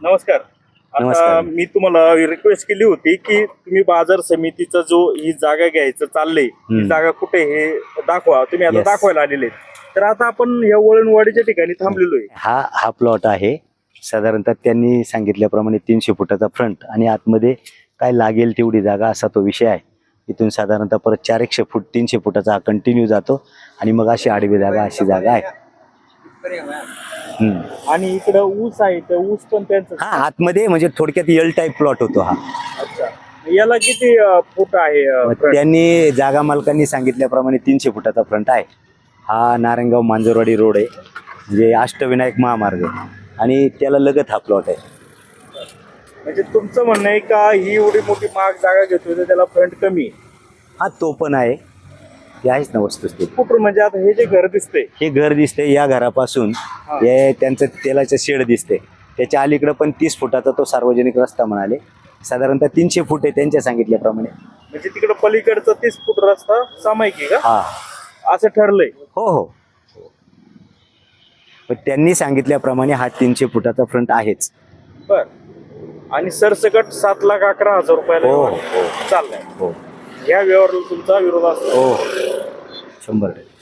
नमस्कार आता नमस्कार. मी तुम्हाला रिक्वेस्ट केली होती की तुम्ही बाजार समितीचा जो ही जागा घ्यायचं चाललंय ही हम्म. जागा कुठे हे दाखवा तुम्ही आता Yes. दाखवायला आलेले आहेत. तर आता आपण या वळणवाडीच्या ठिकाणी थांबलेलो आहे हा हा प्लॉट आहे साधारणतः त्यांनी सांगितल्याप्रमाणे तीनशे फुटाचा फ्रंट आणि आतमध्ये काय लागेल तेवढी जागा असा तो विषय आहे इथून साधारणतः परत चार एकशे फूट तीनशे फुटाचा हा कंटिन्यू जातो आणि मग अशी आडवी जागा अशी जागा आहे. आणि इकडं ऊस आहे तर ऊस पण त्यांचं. हा आतमध्ये म्हणजे थोडक्यात यल टाईप प्लॉट होतो हा. अच्छा. याला किती अं, फूट आहे अं, मग front? त्यांनी जागा मालकांनी सांगितल्याप्रमाणे तीनशे फुटाचा फ्रंट आहे. हा नारायणगाव मांजरवाडी रोड आहे. म्हणजे अष्टविनायक महामार्ग. आणि त्याला लगत हा प्लॉट आहे. म्हणजे तुमचं म्हणणं आहे का ही एवढी मोठी महाग जागा घेतोय तर त्याला फ्रंट कमी आहे. हा तो पण आहे. ते आहेच ना वस्तुस्थिती कुठं म्हणजे आता हे जे घर दिसतंय. हे घर दिसते या घरापासून. हे. त्यांचं तेलाचं शेड दिसते त्याच्या अलीकडं पण तीस फुटाचा तो सार्वजनिक रस्ता म्हणाले. साधारणतः तीनशे फूट आहे त्यांच्या सांगितल्याप्रमाणे. म्हणजे तिकडं पलीकडचा तीस फूट रस्ता सामायिक आहे का? हा. असं ठरलंय. हो हो. पण त्यांनी सांगितल्याप्रमाणे हा तीनशे फुटाचा फ्रंट आहेच. बर. आणि सरसकट सात लाख अकरा हजार रुपयाला हो, व्यवहार चाललाय. हो. या व्यवहाराला तुमचा विरोध असतो. हो, हो. शंभर टक्के.